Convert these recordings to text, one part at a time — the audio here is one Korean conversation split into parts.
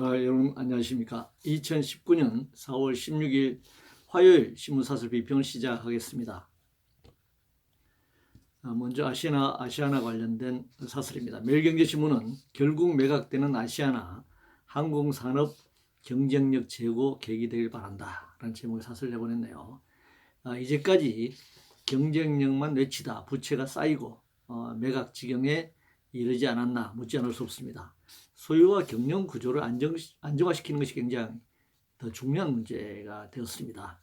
아, 여러분 안녕하십니까. 2019년 4월 16일 화요일 신문사설 비평을 시작하겠습니다. 아, 먼저 아시아나, 아시아나 관련된 사설입니다. 매일경제신문은 결국 매각되는 아시아나 항공산업 경쟁력 제고 계기 되길 바란다. 라는 제목의 사설을 내보냈네요. 아, 이제까지 경쟁력만 외치다 부채가 쌓이고 어, 매각 지경에 이르지 않았나 묻지 않을 수 없습니다. 소유와 경영 구조를 안정, 안정화시키는 것이 굉장히 더 중요한 문제가 되었습니다.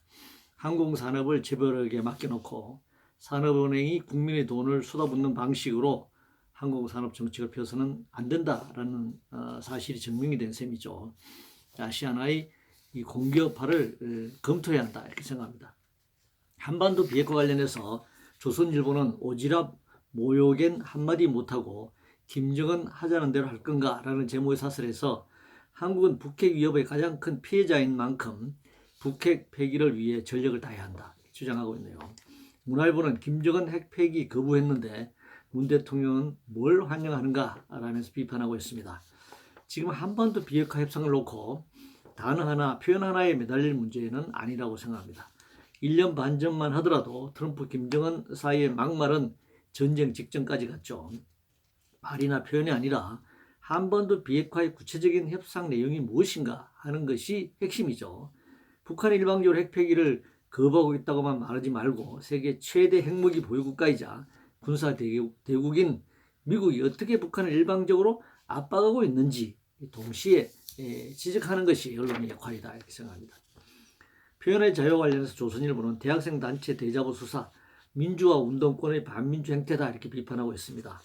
항공산업을 재벌에게 맡겨놓고 산업은행이 국민의 돈을 쏟아붓는 방식으로 항공산업 정책을 펴서는 안 된다라는 어, 사실이 증명이 된 셈이죠. 아시아나의 이 공기업화를 어, 검토해야 한다 이렇게 생각합니다. 한반도 비핵화 관련해서 조선일보는 오지랖 모욕엔 한마디 못하고 김정은 하자는 대로 할 건가라는 제목의 사설에서 한국은 북핵 위협의 가장 큰 피해자인 만큼 북핵 폐기를 위해 전력을 다해야 한다 주장하고 있네요. 문화일보는 김정은 핵 폐기 거부했는데 문 대통령은 뭘 환영하는가 라면서 비판하고 있습니다. 지금 한반도 비핵화 협상을 놓고 단어 하나, 표현 하나에 매달릴 문제는 아니라고 생각합니다. 1년 반 전만 하더라도 트럼프 김정은 사이의 막말은 전쟁 직전까지 갔죠. 말이나 표현이 아니라 한반도 비핵화의 구체적인 협상 내용이 무엇인가 하는 것이 핵심이죠. 북한이 일방적으로 핵폐기를 거부하고 있다고만 말하지 말고 세계 최대 핵무기 보유국가이자 군사 대국인 미국이 어떻게 북한을 일방적으로 압박하고 있는지 동시에 예, 지적하는 것이 언론의 역할이다 이렇게 생각합니다. 표현의 자유 관련해서 조선일보는 대학생 단체 대자보 수사 민주화 운동권의 반민주 행태다 이렇게 비판하고 있습니다.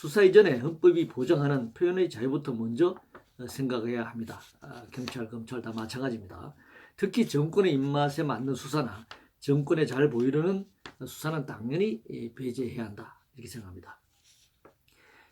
수사 이전에 헌법이 보장하는 표현의 자유부터 먼저 생각해야 합니다. 아, 경찰, 검찰 다 마찬가지입니다. 특히 정권의 입맛에 맞는 수사나 정권에 잘 보이려는 수사는 당연히 배제해야 한다 이렇게 생각합니다.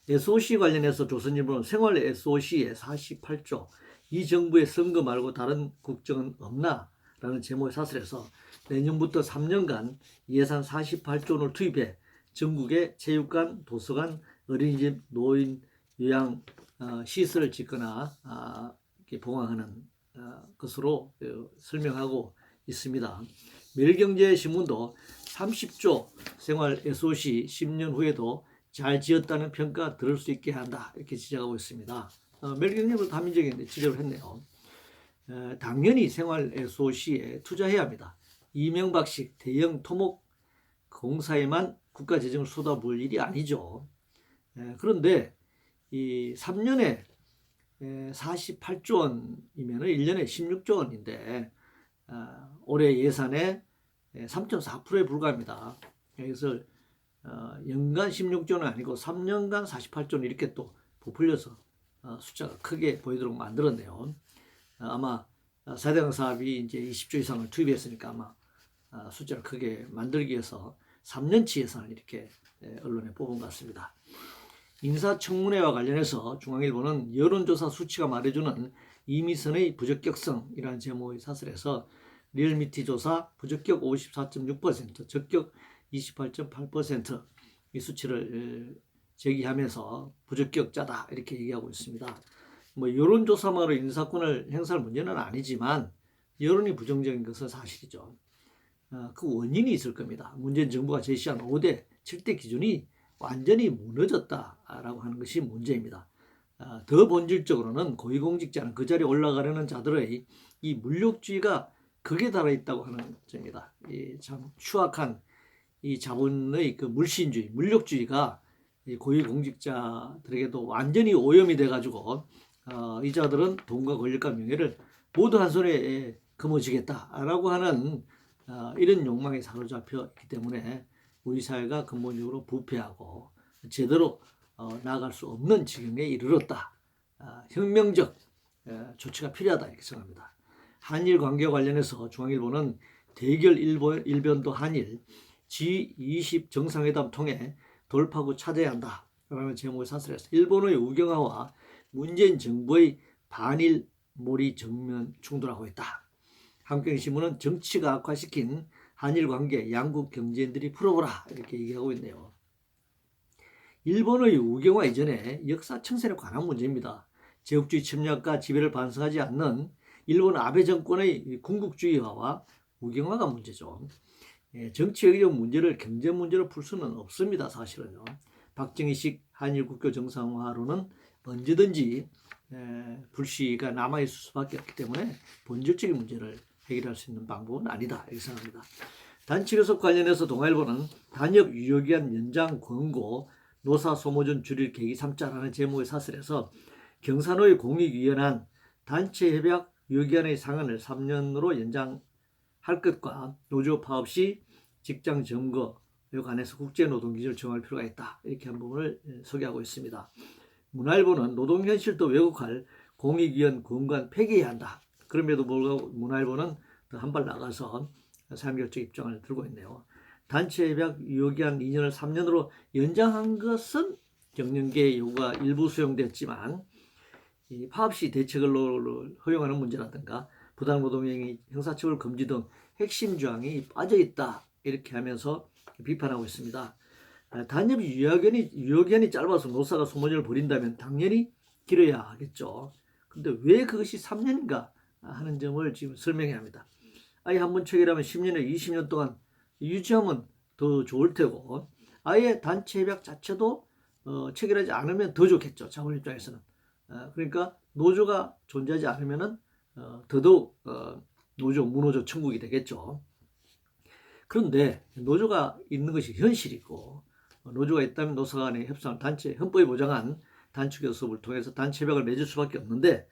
SOC 관련해서 조선일보는 생활 SOC의 48조 이 정부의 선거 말고 다른 국정은 없나? 라는 제목의 사설에서 내년부터 3년간 예산 48조 원을 투입해 전국에 체육관, 도서관, 어린이집, 노인, 요양 어, 시설을 짓거나 아, 보강하는 어, 것으로 어, 설명하고 있습니다. 매일경제신문도 30조 생활 SOC 10년 후에도 잘 지었다는 평가 들을 수 있게 한다 이렇게 지적하고 있습니다. 매일경제도 다민적인 지적을 했네요. 당연히 생활 SOC에 투자해야 합니다. 이명박식 대형 토목 공사에만 국가 재정을 쏟아부을 일이 아니죠. 그런데 이 3년에 48조 원이면 1년에 16조 원인데 어, 올해 예산의 3.4%에 불과합니다. 그래서 어, 연간 16조 원은 아니고 3년간 48조 원 이렇게 또 부풀려서 어, 숫자가 크게 보이도록 만들었네요. 아마 사대강 사업이 이제 20조 이상을 투입했으니까 아마 숫자를 크게 만들기 위해서 3년치 예산을 이렇게 언론에 뽑은 것 같습니다. 인사청문회와 관련해서 중앙일보는 여론조사 수치가 말해주는 이미선의 부적격성이라는 제목의 사설에서 리얼미티 조사 부적격 54.6% 적격 28.8%이 수치를 제기하면서 부적격자다 이렇게 얘기하고 있습니다. 뭐 여론조사만으로 인사권을 행사할 문제는 아니지만 여론이 부정적인 것은 사실이죠. 어, 그 원인이 있을 겁니다. 문재인 정부가 제시한 5대 7대 기준이 완전히 무너졌다라고 하는 것이 문제입니다. 어, 더 본질적으로는 고위공직자는 그 자리에 올라가려는 자들의 이 물욕주의가 극에 달해 있다고 하는 점입니다. 참 추악한 이 자본의 그 물신주의, 물욕주의가 고위공직자들에게도 완전히 오염이 돼가지고 어, 이 자들은 돈과 권력과 명예를 모두 한 손에 거머쥐겠다라고 하는 어, 이런 욕망에 사로잡혀 있기 때문에 우리 사회가 근본적으로 부패하고 제대로 어, 나아갈 수 없는 지경에 이르렀다. 어, 혁명적 어, 조치가 필요하다 이렇게 생각합니다. 한일 관계 관련해서 중앙일보는 대결 일변도 한일 G20 정상회담 통해 돌파구 찾아야 한다. 라는 제목을 사설했어 일본의 우경화와 문재인 정부의 반일 몰이 정면 충돌하고 있다. 한국경신문은 정치가 악화시킨 한일 관계 양국 경제인들이 풀어보라 이렇게 얘기하고 있네요. 일본의 우경화 이전에 역사 청산에 관한 문제입니다. 제국주의 침략과 지배를 반성하지 않는 일본 아베 정권의 이 군국주의화와 무경화가 문제죠. 예, 정치적 문제를 경제 문제로 풀 수는 없습니다. 사실은요. 박정희식 한일 국교 정상화로는 언제든지 에, 불씨가 남아있을 수밖에 없기 때문에 본질적인 문제를 해결할 수 있는 방법은 아니다 이렇게 생각합니다. 단체 교섭 관련해서 동아일보는 단협 유효기한 연장 권고 노사 소모전 줄일 계기 삼자라는 제목의 사설에서 경산호의 공익위원한 단체 협약 유효기한의 상한을 3년으로 연장할 것과 노조 파업 시 직장 점거 요 관해서 국제노동기준을 정할 필요가 있다 이렇게 한 부분을 예, 소개하고 있습니다. 문화일보는 노동현실도 왜곡할 공익위원 권관 폐기해야 한다. 그럼에도 불구하고 문화일보는 더한발 나가서 사용결적 입장을 들고 있네요. 단체 협약 유효기한 2년을 3년으로 연장한 것은 경영계 요구가 일부 수용됐지만 이 파업 시 대책을 허용하는 문제라든가 부당노동행위, 형사처벌 금지 등 핵심 조항이 빠져 있다 이렇게 하면서 비판하고 있습니다. 아, 단협 유효기한이, 유효기한이 짧아서 노사가 소모전을 벌인다면 당연히 길어야 하겠죠. 근데 왜 그것이 3년인가 하는 점을 지금 설명해야 합니다. 아예 한번 체결하면 10년에 20년 동안 유지하면 더 좋을 테고 아예 단체 협약 자체도 어, 체결하지 않으면 더 좋겠죠. 자본 입장에서는. 어, 그러니까 노조가 존재하지 않으면은 어, 더더욱 어, 노조 무노조 천국이 되겠죠. 그런데 노조가 있는 것이 현실이고 어, 노조가 있다면 노사 간의 협상을 단체 헌법에 보장한 단축 교섭을 통해서 단체 협약을 맺을 수밖에 없는데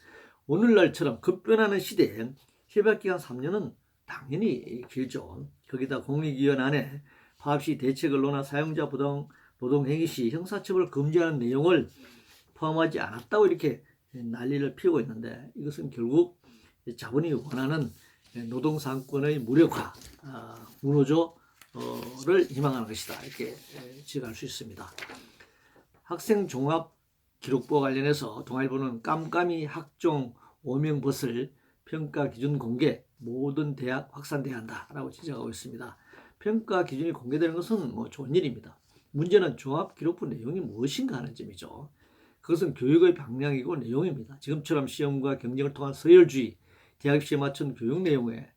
오늘날처럼 급변하는 시대에 협약 기간 3년은 당연히 길죠. 거기다 공익위원 안에 파업 시 대책을 논하 사용자 부당 노동 행위 시 형사처벌을 금지하는 내용을 포함하지 않았다고 이렇게 난리를 피우고 있는데 이것은 결국 자본이 원하는 노동상권의 무력화, 아, 무노조를 희망하는 것이다. 이렇게 지적할 수 있습니다. 학생 종합 기록부와 관련해서 동아일보는 깜깜이 학종 오명벗을 평가 기준 공개 모든 대학 확산돼야 한다라고 지적하고 있습니다. 평가 기준이 공개되는 것은 뭐 좋은 일입니다. 문제는 종합 기록부 내용이 무엇인가 하는 점이죠. 그것은 교육의 방향이고 내용입니다. 지금처럼 시험과 경쟁을 통한 서열주의, 대학 시에 맞춘 교육 내용에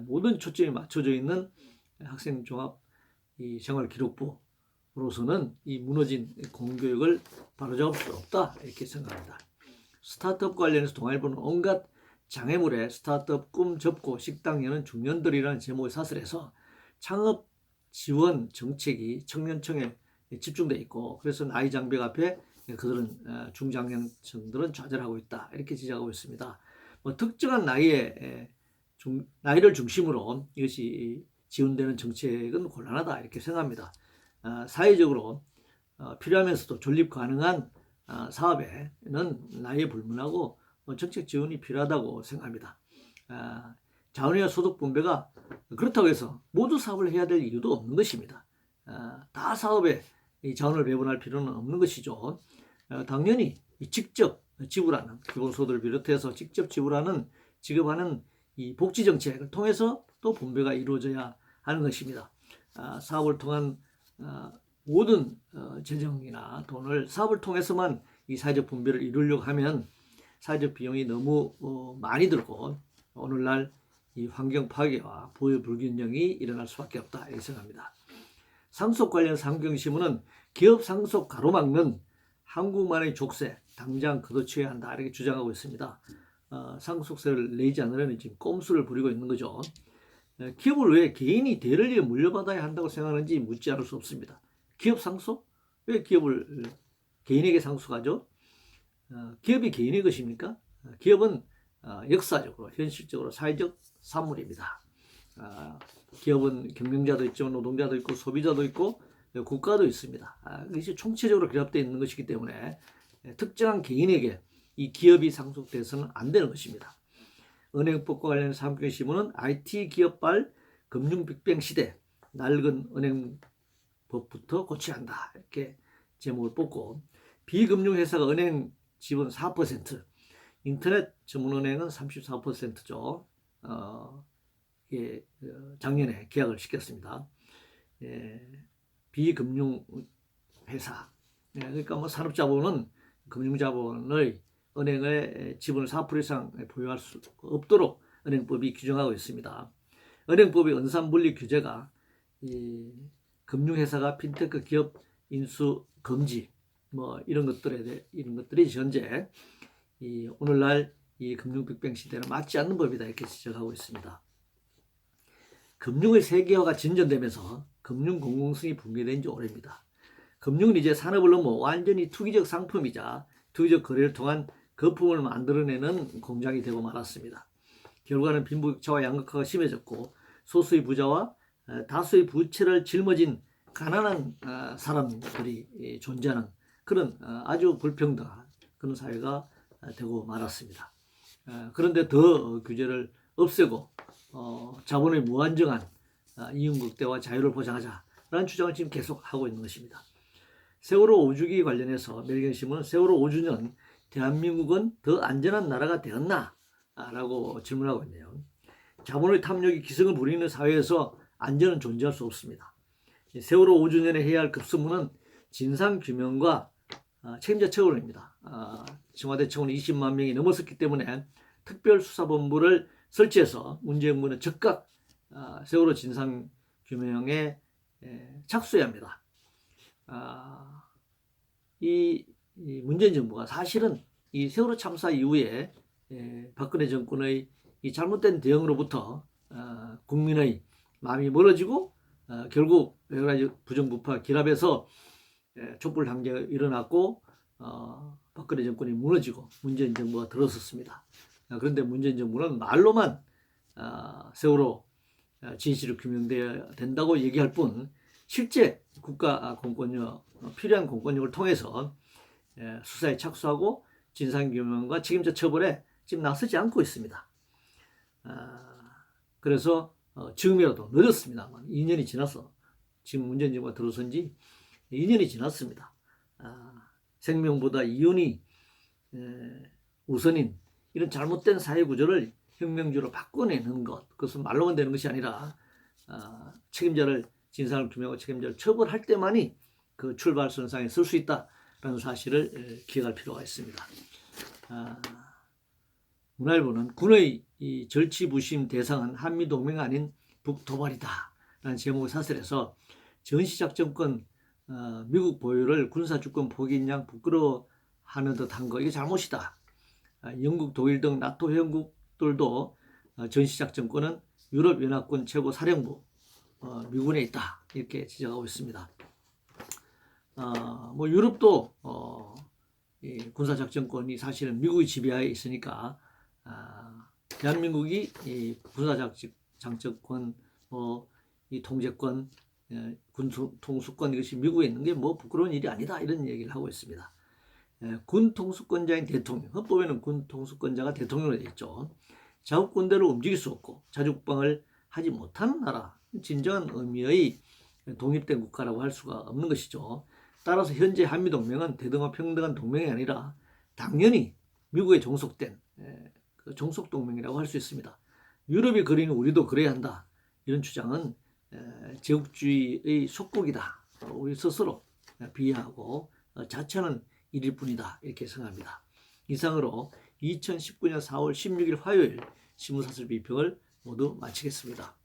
모든 초점이 맞춰져 있는 학생 종합 이 생활 기록부 로서는 이 무너진 공교육을 바로잡을 수 없다 이렇게 생각합니다. 스타트업 관련해서 동아일보는 온갖 장애물에 스타트업 꿈 접고 식당 여는 중년들이라는 제목의 사설에서 창업 지원 정책이 청년층에 집중돼 있고 그래서 나이 장벽 앞에 그들은 어, 중장년층들은 좌절하고 있다 이렇게 지적하고 있습니다. 뭐 특정한 나이에 중, 나이를 중심으로 이것이 지원되는 정책은 곤란하다 이렇게 생각합니다. 어, 사회적으로 어, 필요하면서도 존립 가능한 사업에는 나이에 불문하고 뭐 정책 지원이 필요하다고 생각합니다. 자원이나 소득 분배가 그렇다고 해서 모두 사업을 해야 될 이유도 없는 것입니다. 다 사업에 자원을 배분할 필요는 없는 것이죠. 어, 당연히 직접 지불하는 기본소득을 비롯해서 직접 지불하는 지급하는 이 복지 정책을 통해서 또 분배가 이루어져야 하는 것입니다. 아, 사업을 통한 아, 모든 어, 재정이나 돈을 사업을 통해서만 이 사회적 분배를 이루려고 하면 사회적 비용이 너무 어, 많이 들고 오늘날 이 환경 파괴와 부의 불균형이 일어날 수밖에 없다 이렇게 생각합니다. 상속 관련 상경신문은 기업 상속 가로막는 한국만의 족쇄 당장 걷어쳐야 한다 이렇게 주장하고 있습니다. 어, 상속세를 내지 않으려면 지금 꼼수를 부리고 있는 거죠. 어, 기업을 왜 개인이 대를 이어 물려받아야 한다고 생각하는지 묻지 않을 수 없습니다. 기업 상속? 왜 기업을 개인에게 상속하죠? 어, 기업이 개인의 것입니까? 어, 기업은 어, 역사적으로 현실적으로 사회적 산물입니다. 어, 기업은 경영자도 있죠, 노동자도 있고 소비자도 있고 국가도 있습니다. 아, 이것이 총체적으로 결합되어 있는 것이기 때문에 특정한 개인에게 이 기업이 상속돼서는 안 되는 것입니다. 은행법과 관련해서 함께 신문은 IT 기업발 금융 빅뱅 시대 낡은 은행법부터 고쳐야 한다 이렇게 제목을 뽑고 비금융 회사가 은행 지분 4% 인터넷 전문은행은 34%죠. 어, 예, 작년에 계약을 시켰습니다. 예, 비금융 회사. 네, 그러니까 뭐 산업자본은 금융자본의 은행의 지분을 4% 이상 보유할 수 없도록 은행법이 규정하고 있습니다. 은행법의 은산분리 규제가 이 금융회사가 핀테크 기업 인수 금지 뭐 이런 것들에 대해 이런 것들이 현재 이 오늘날 이 금융 빅뱅 시대는 맞지 않는 법이다 이렇게 지적하고 있습니다. 금융의 세계화가 진전되면서 금융 공공성이 붕괴된 지 오래입니다. 금융은 이제 산업을 넘어 완전히 투기적 상품이자 투기적 거래를 통한 거품을 만들어내는 공장이 되고 말았습니다. 결과는 빈부격차와 양극화가 심해졌고 소수의 부자와 어, 다수의 부채를 짊어진 가난한 어, 사람들이 예, 존재하는 그런 어, 아주 불평등한 그런 사회가 어, 되고 말았습니다. 어, 그런데 더 규제를 없애고 어, 자본의 무한정한 어, 이윤극대와 자유를 보장하자라는 주장을 지금 계속 하고 있는 것입니다. 세월호 5주기 관련해서 멜경신문은 세월호 5주년 대한민국은 더 안전한 나라가 되었나? 라고 질문하고 있네요. 자본의 탐욕이 기승을 부리는 사회에서 안전은 존재할 수 없습니다. 이 세월호 5주년에 해야 할 급수무는 진상규명과 아, 책임자 처벌입니다. 아, 청와대 청원 20만 명이 넘었었기 때문에 특별수사본부를 설치해서 문재인 정부는 즉각 아, 세월호 진상규명에 에, 착수해야 합니다. 아, 이, 이 문재인 정부가 사실은 이 세월호 참사 이후에 에, 박근혜 정권의 이 잘못된 대응으로부터 어, 국민의 마음이 멀어지고 어, 결국 여러 가지 부정부파 결합해서 에, 촛불 단계가 일어났고 어, 박근혜 정권이 무너지고 문재인 정부가 들어섰습니다. 어, 그런데 문재인 정부는 말로만 어, 세월호 어, 진실을 규명돼야 된다고 얘기할 뿐 실제 국가 공권력 어, 필요한 공권력을 통해서 에, 수사에 착수하고 진상규명과 책임자 처벌에 지금 나서지 않고 있습니다. 아, 그래서 어, 지금이라도 늦었습니다만 2년이 지나서 지금 문재인 정부가 들어선 지 2년이 지났습니다. 아, 생명보다 이윤이 에, 우선인 이런 잘못된 사회 구조를 혁명주로 바꿔내는 것 그것은 말로만 되는 것이 아니라 아, 책임자를 진상을 규명하고 책임자를 처벌할 때만이 그 출발선상에 설 수 있다 라는 사실을 에, 기억할 필요가 있습니다. 아, 문화일보는 군의 이 절치부심 대상은 한미동맹 아닌 북도발이다 라는 제목의 사설에서 전시작전권 어, 미국 보유를 군사주권 포기인 양 부끄러워하는 듯한 거 이게 잘못이다. 아, 영국, 독일 등 나토 회원국들도 어, 전시작전권은 유럽연합군 최고 사령부 어, 미군에 있다 이렇게 지적하고 있습니다. 어, 뭐 유럽도 어, 이 군사작전권이 사실은 미국의 지배하에 있으니까 아, 대한민국이 이 군사작전권, 뭐 이 통제권, 예, 군 통수권 이것이 미국에 있는 게 뭐 부끄러운 일이 아니다 이런 얘기를 하고 있습니다. 예, 군 통수권자인 대통령, 헌법에는 군 통수권자가 대통령으로 되어 있죠. 자국 군대를 움직일 수 없고 자주국방을 하지 못하는 나라, 진정한 의미의 독립된 국가라고 할 수가 없는 것이죠. 따라서 현재 한미동맹은 대등한 평등한 동맹이 아니라 당연히 미국에 종속된 예, 그 종속 동맹이라고 할 수 있습니다. 유럽이 그리는 우리도 그래야 한다. 이런 주장은 에, 제국주의의 속국이다. 어, 우리 스스로 비하하고 어, 자처하는 일일 뿐이다. 이렇게 생각합니다. 이상으로 2019년 4월 16일 화요일 신문사설 비평을 모두 마치겠습니다.